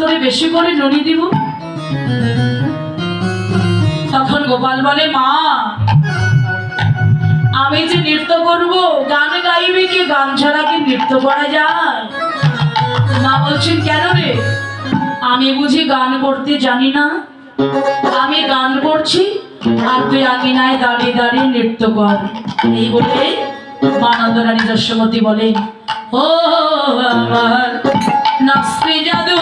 করে বেশি করে নড়ি দিব? তখন গোপাল বলে, মা, আমি যে নৃত্য করব, গান গাইবে কি? গান ছাড়া কি নৃত্য করা যায়? মা বলছেন, কেন রে? আমি বুঝি গান করতে জানি না। আমি গান করছি আর তুই আগে আঙিনায় দাঁড়িয়ে দাঁড়িয়ে নৃত্য কর। এই বলে মানন্দ রানী যশোমতী বলেন, ও আমার নাচতে জাদু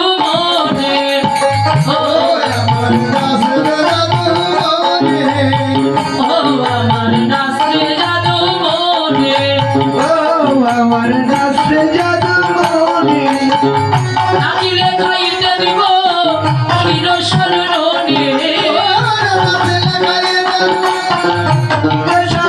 一唱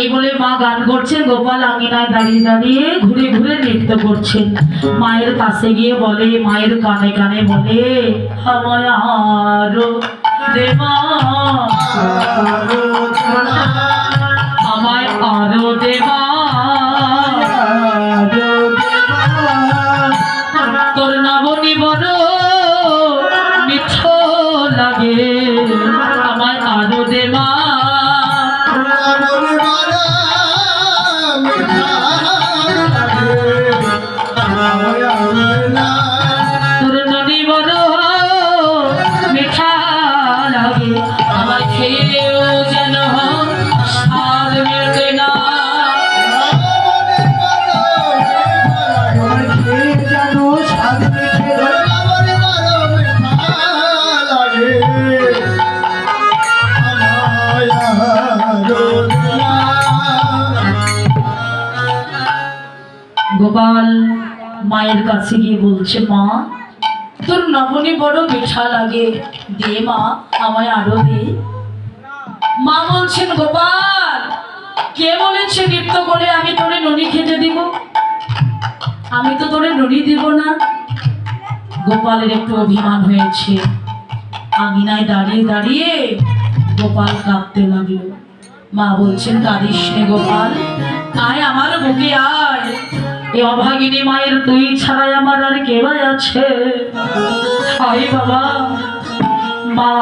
এই বলে মা গান করছেন, গোপাল আঙিনায় দাঁড়িয়ে দাঁড়িয়ে ঘুরে ঘুরে নৃত্য করছেন। মায়ের কাছে গিয়ে বলে, মায়ের কানে কানে বলে আমার আমায় আরও দেবা গোপাল মায়ের কাছে গিয়ে বলছে, মা, তোর নবনী বড় মিঠা লাগে। দে মা, আমায় আরও দে। মা বলছেন, গোপাল, কে বলেছে নৃত্য করে আমি তোরে ননি খেতে দিব? আমি তো তোরে ননি দিব না। গোপালের একটু অভিমান হয়েছে। আঙিনায় দাঁড়িয়ে দাঁড়িয়ে গোপাল কাঁদতে লাগল। মা বলছেন, কাঁদিস নে গোপাল, আয় আমার বুকে আয়। অভাগিনী মায়ের তুই ছাড়াই আমার আর কেবাই আছে। আই বাবা, মা,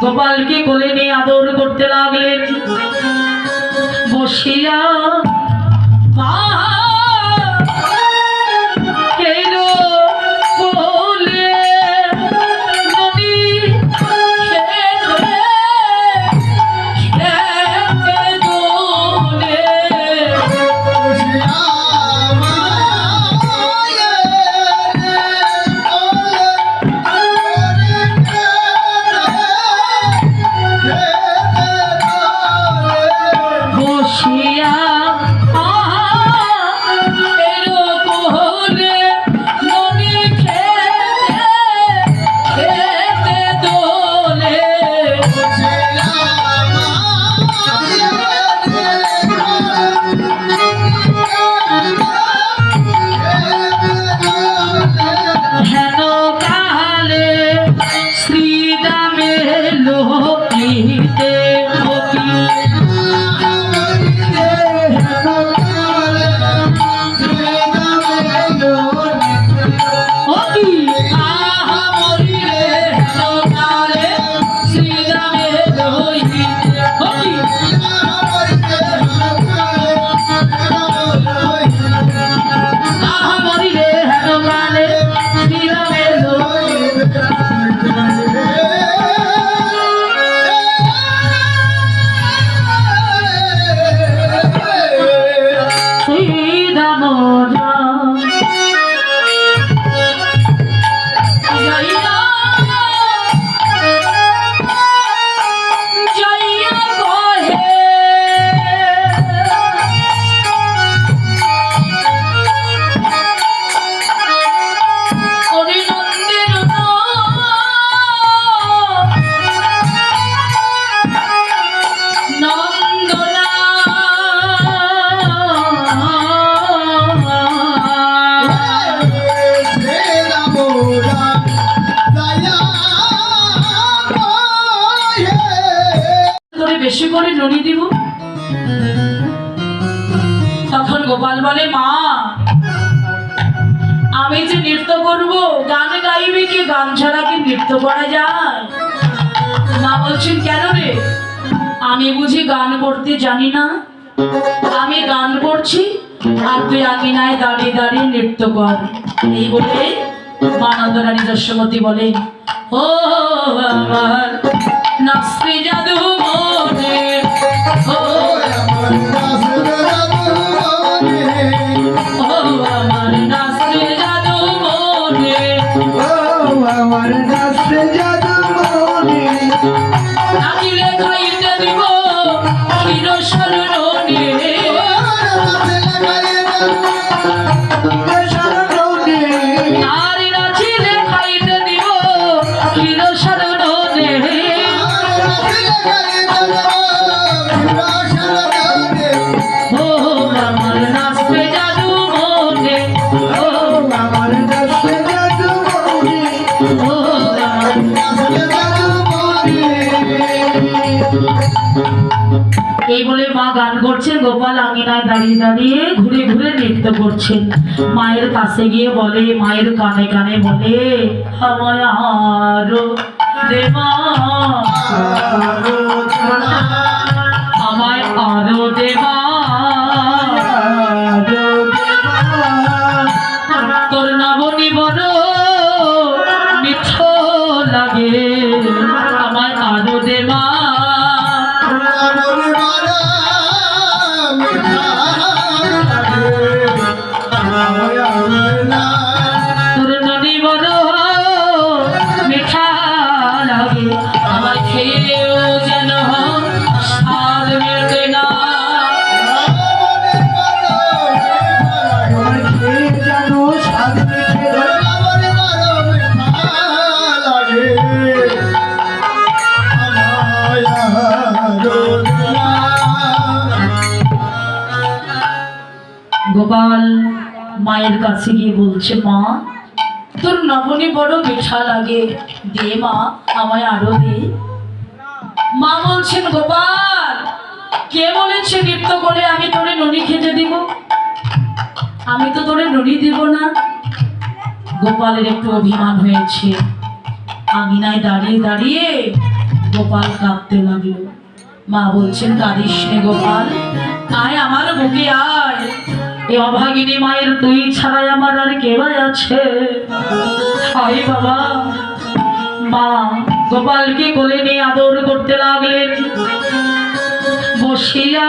গোপালকে কোলে নিয়ে আদর করতে লাগলেন। বসিয়া বেশি করে নড়ি দিব। তখন গোপাল বলে, মা, আমি যে নৃত্য করব, গান গাইবে কি? গান ছাড়া কি নৃত্য করা যায়? মা বলছেন, কেন রে? আমি বুঝি গান করতে জানি না। আমি গান করছি, আর তুই আঙিনায় দাঁড়িয়ে দাঁড়িয়ে নৃত্য কর। এই বলে মানন্দরানী যশোমতী বলে ও আমার নাচতে জাদু আমার নাচতে জাদু মনে। নাচিলে খাইতে দিব ক্ষীর সরণে গান করছেন, গোপাল আঙিনায় দাঁড়িয়ে দাঁড়িয়ে ঘুরে ঘুরে নৃত্য করছেন। মায়ের কাছে গিয়ে বলে, মায়ের কানে কানে বলে আমার আমায় আরও দেবা গোপাল মায়ের কাছে গিয়ে বলছে, মা, তোর নবনী বড় মিঠা লাগে দে মা, আমায় আরও দে। মা বলছেন গোপাল, কে বলেছে নৃত্য করে আমি তোরে ননি খেতে দিব? আমি তো তোরে ননি দিব না। গোপালের একটু অভিমান হয়েছে। আঙিনায় দাঁড়িয়ে দাঁড়িয়ে গোপাল কাঁদতে লাগল। মা বলছেন, কাঁদিস নে গোপাল, আয় আমার বুকে আয়। এ অভাগিনী মায়ের তুই ছাড়াই আমার আর কে ভাই আছে? আয় বাবা, মা গোপালকে কোলে নিয়ে আদর করতে লাগলেন। বসিয়া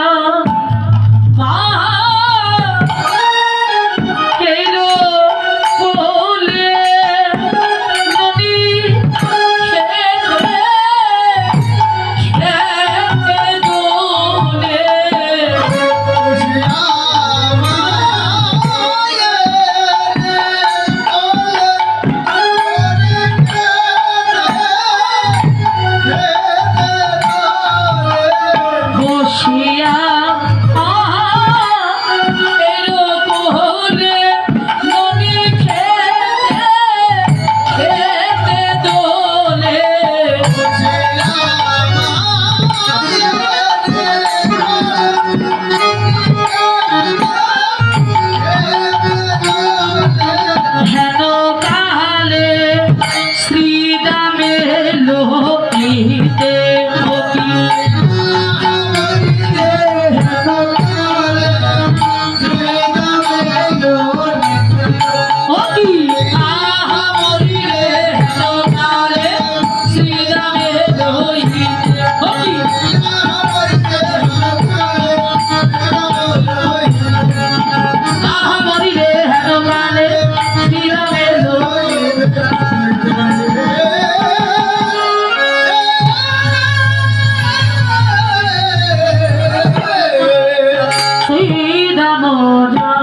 Oh,